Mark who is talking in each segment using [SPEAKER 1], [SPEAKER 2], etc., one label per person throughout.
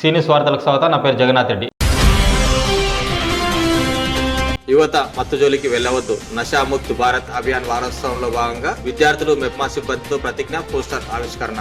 [SPEAKER 1] సీనియస్ వార్తలకు స్వాగతం. నా పేరు జగన్నాథ్ రెడ్డి.
[SPEAKER 2] యువత మత్తు జోలికి వెళ్ళవద్దు నషాముక్త్ భారత్ అభియాన్ వారోత్సవంలో భాగంగా విద్యార్థులు మెప్మా సిబ్బందితో ప్రతిజ్ఞ పోస్టర్ ఆవిష్కరణ.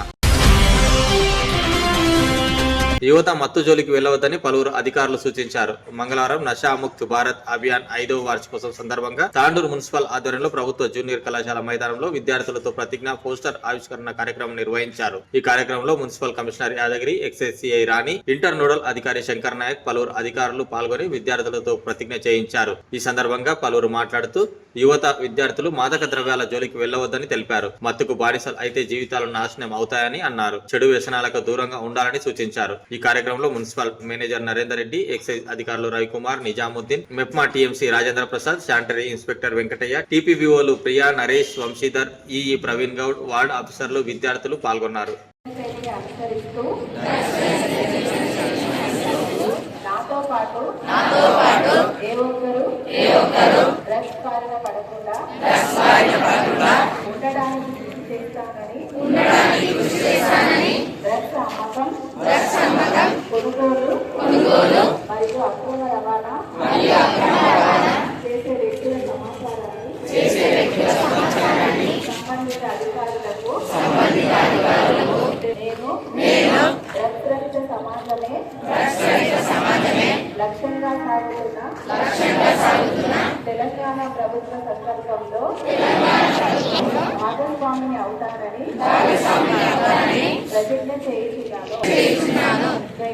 [SPEAKER 2] యువత మత్తు జోలికి వెళ్ళవద్దని పలువురు అధికారులు సూచించారు. మంగళవారం నషా ముక్త్ భారత్ అభియాన్ ఐదవ వార్షికోత్సవం సందర్భంగా తాండూరు మున్సిపల్ ఆధ్వర్యంలో ప్రభుత్వ జూనియర్ కళాశాల మైదానంలో విద్యార్థులతో ప్రతిజ్ఞ పోస్టర్ ఆవిష్కరణ కార్యక్రమం నిర్వహించారు. ఈ కార్యక్రమంలో municipal commissioner Yadagiri excise CI Rani inter nodal అధికారి శంకర్ నాయక్ పలువురు అధికారులు పాల్గొని విద్యార్థులతో ప్రతిజ్ఞ చేయించారు. ఈ సందర్భంగా పలువురు మాట్లాడుతూ యువత విద్యార్థులు మాదక ద్రవ్యాల జోలికి వెళ్ళవద్దని తెలిపారు. మత్తుకు బానిసలు అయితే జీవితాలు నాశనం అవుతాయని అన్నారు. చెడు వ్యసనాలకు దూరంగా ఉండాలని సూచించారు. ఈ కార్యక్రమంలో municipal manager Narender Reddy excise అధికారులు Ravikumar Nizamuddin MEPMA TMC Rajendra Prasad sanitary inspector Venkataiah టీపీవీఓలు Priya Naresh Vamshidhar EE Praveen Goud ward ఆఫీసర్లు విద్యార్థులు పాల్గొన్నారు.
[SPEAKER 3] నాతో పాటు సాగుతున్న తెలంగాణ ప్రభుత్వ సంకల్పంలో భాగస్వామిని అవుతానని ప్రతిజ్ఞ చేయించున్నాను జై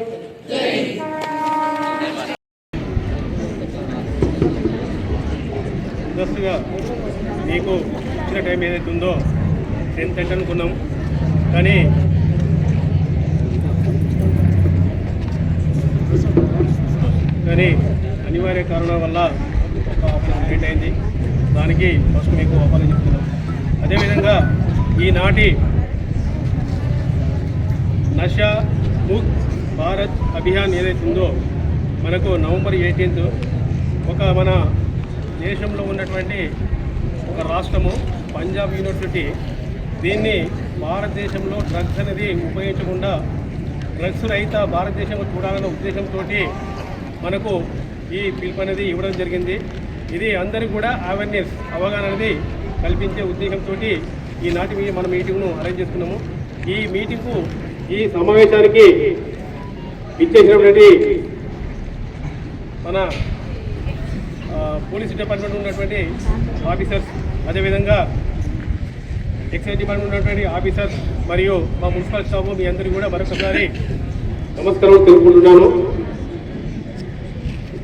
[SPEAKER 4] ముందస్తుగా మీకు ఇచ్చిన టైం ఏదైతే ఉందో టెన్త్ అంటే అనుకున్నాం. కానీ కానీ అనివార్య కారణాల వల్ల ఒక లేట్ అయింది. దానికి ఫస్ట్ మీకు అపాలని చెప్తున్నాం. అదేవిధంగా ఈనాటి నషా ముక్ భారత్ అభియాన్ ఏదైతే ఉందో మనకు నవంబర్ ఎయిటీన్త్ ఒక మన దేశంలో ఉన్నటువంటి ఒక రాష్ట్రము పంజాబ్ యూనివర్సిటీ దీన్ని భారతదేశంలో డ్రగ్స్ అనేది ఉపయోగించకుండా డ్రగ్స్ రహిత భారతదేశం చూడాలన్న ఉద్దేశంతో మనకు ఈ పిలుపు అనేది ఇవ్వడం జరిగింది. ఇది అందరికీ కూడా అవేర్నెస్ అవగాహన అనేది కల్పించే ఉద్దేశంతో ఈనాటి మన మీటింగ్ను అరేంజ్ చేసుకున్నాము. ఈ మీటింగ్కు ఈ సమావేశానికి ఇచ్చేసినటువంటి మన పోలీస్ డిపార్ట్మెంట్ ఉన్నటువంటి ఆఫీసర్స్ అదేవిధంగా ఎక్సైజ్ డిపార్ట్మెంట్ ఉన్నటువంటి ఆఫీసర్స్ మరియు మా మున్సిపల్ స్టాఫ్ మీ అందరికీ కూడా మరొకసారి నమస్కారం తెలుపుకుంటున్నాను.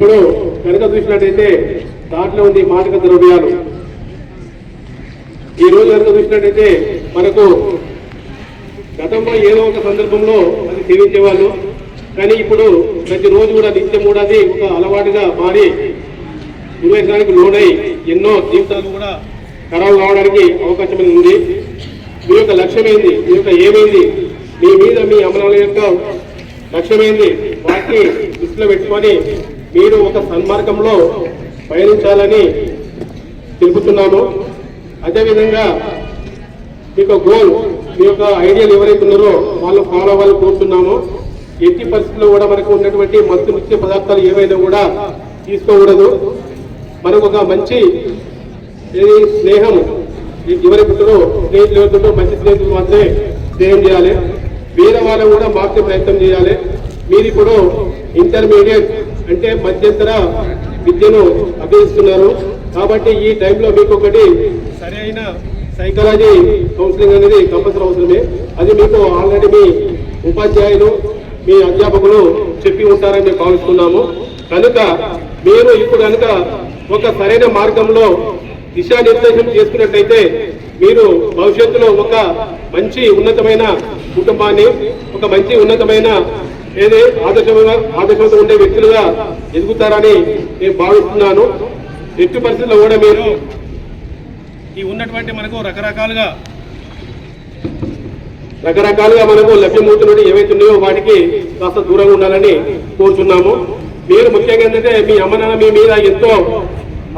[SPEAKER 4] ఇప్పుడు కనుక చూసినట్టయితే దాంట్లో ఉంది మాటక ద్రవ్యాలు. ఈ రోజు కనుక చూసినట్టయితే మనకు గతంలో ఏదో ఒక సందర్భంలో అది సేవించేవాళ్ళు కానీ ఇప్పుడు ప్రతిరోజు కూడా నిత్యం కూడా అది ఒక అలవాటుగా మారి దుర్వ్యసనానికి లోనై ఎన్నో జీవితాలు కూడా ఖరాబు కావడానికి అవకాశం ఉంది. మీ యొక్క లక్ష్యమైంది మీ యొక్క ఏమైంది మీ మీద మీ అమలాల యొక్క లక్ష్యమైంది వాటిని దృష్టిలో పెట్టుకొని మీరు ఒక సన్మార్గంలో పయనించాలని తెలుపుతున్నాను అదేవిధంగా మీకు గోల్ మీ యొక్క ఐడియాలు ఎవరైతే ఉన్నారో వాళ్ళు ఫాలో అవ్వాలని కోరుతున్నాము ఎట్టి పరిస్థితుల్లో కూడా మనకు ఉన్నటువంటి మత్తు నిత్య పదార్థాలు ఏవైనా కూడా తీసుకోకూడదు. మనకు ఒక మంచి స్నేహం ఎవరి ఉంటారో స్నేహితులు మంచి స్నేహితులు మాత్రమే స్నేహం చేయాలి. వేరే వాళ్ళు కూడా మార్చే ప్రయత్నం చేయాలి. మీరు ఇప్పుడు ఇంటర్మీడియట్ అంటే మధ్యంతర విద్యను అభ్యసిస్తున్నారు. కాబట్టి ఈ టైంలో మీకు ఒకటి సరైన సైకాలజీ కౌన్సిలింగ్ అనేది కంపల్సరీ అవసరమే. అది మీకు ఆల్రెడీ మీ ఉపాధ్యాయులు మీ అధ్యాపకులు చెప్పి ఉంటారని మేము భావిస్తున్నాము. కనుక మీరు ఇప్పుడు కనుక ఒక సరైన మార్గంలో దిశానిర్దేశం చేసుకున్నట్లయితే మీరు భవిష్యత్తులో ఒక మంచి ఉన్నతమైన కుటుంబాన్ని ఒక మంచి ఉన్నతమైన ఏది ఆదర్శంగా ఆదర్శంతో ఉండే వ్యక్తులుగా ఎదుగుతారని నేను భావిస్తున్నాను. ఎట్టి పరిస్థితుల్లో కూడా మీరు ఈ ఉన్నటువంటి మనకు రకరకాలుగా రకరకాలుగా మనకు లభ్యమవుతున్నవి ఏవైతే ఉన్నాయో వాటికి కాస్త దూరంగా ఉండాలని కోరుతున్నాము మీరు ముఖ్యంగా ఏంటంటే మీ అమ్మ నాన్న మీ మీద ఎంతో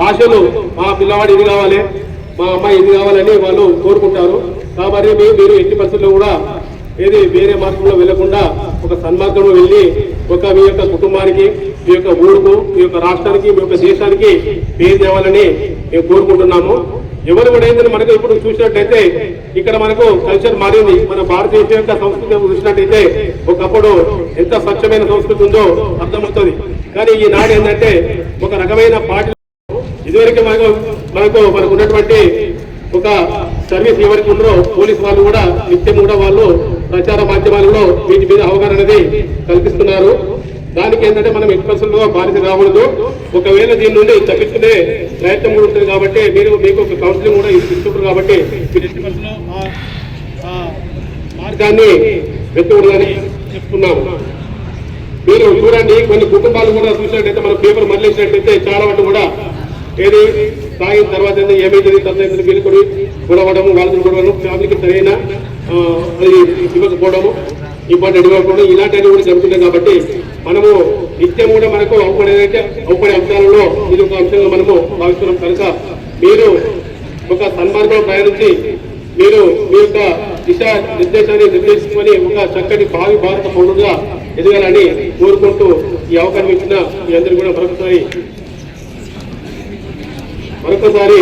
[SPEAKER 4] ఆశలు మా పిల్లవాడు ఇది కావాలి మా అమ్మాయి ఇది కావాలని వాళ్ళు కోరుకుంటారు. కాబట్టి మీరు ఎట్టి పరిస్థితుల్లో కూడా ఏది వేరే మార్గంలో వెళ్ళకుండా ఒక సన్మార్గంలో వెళ్ళి ఒక మీ యొక్క కుటుంబానికి మీ యొక్క ఊరుకు మీ యొక్క రాష్ట్రానికి మీ యొక్క దేశానికి పేరు తేవాలని మేము కోరుకుంటున్నాము. ఎవరు కూడా ఏంటంటే మనకు ఇప్పుడు చూసినట్టయితే ఇక్కడ మనకు కల్చర్ మారింది. మన భారతదేశం యొక్క సంస్కృతి చూసినట్టయితే ఒకప్పుడు ఎంత స్వచ్ఛమైన సంస్కృతి ఉందో అర్థమవుతుంది. కానీ ఈనాడు ఏంటంటే ఒక రకమైన పార్టీ ఇదివరకు మనకు మనకు మనకు ఉన్నటువంటి ఒక సర్వీస్ ఎవరికి ఉన్నారో పోలీస్ వాళ్ళు కూడా నిత్యం కూడా వాళ్ళు ప్రచార మాధ్యమాలలో వీటి మీద అవగాహన అనేది కల్పిస్తున్నారు. దానికి ఏంటంటే మనం ఎక్స్ప్రెషన్గా బాధ్యత రాకూడదు. ఒకవేళ దీని నుండి తప్పించుకునే ప్రయత్నం కూడా ఉంటుంది కాబట్టి మీరు మీకు ఒక కౌన్సిలింగ్ కూడా ఇస్తుంటారు కాబట్టి మార్గాన్ని వెతుకూడదని చెప్తున్నాము. మీరు చూడండి కొన్ని కుటుంబాలు కూడా చూసినట్టయితే మన పేపర్ మళ్ళించినట్టయితే చాలా వాటి కూడా ఏది తాగిన తర్వాత ఏంది ఏమైతుంది తర్వాత కూడా గొడవడము వాళ్ళతో గొడవడం ఫ్యామిలీకి సరైన ఇవ్వకపోవడము ఇంపార్టెంట్ ఇవ్వకపోవడం ఇలాంటివి కూడా జరుగుతున్నాయి కాబట్టి మనము నిత్యం కూడా మనకు అవపడేదైతే అవ్వడే అంశాలలో ఇది ఒక అంశంగా మనము భావిస్తున్నాం. కనుక మీరు ఒక సన్మార్గం ప్రయాణించి మీరు మీ యొక్క దిశ నిర్దేశాన్ని నిర్దేశించుకొని ఒక చక్కటి భావి భారత పౌరుడుగా ఎదగాలని కోరుకుంటూ ఈ అవకాశం ఇచ్చిన మీ అందరూ కూడా మరొకసారి మరొకసారి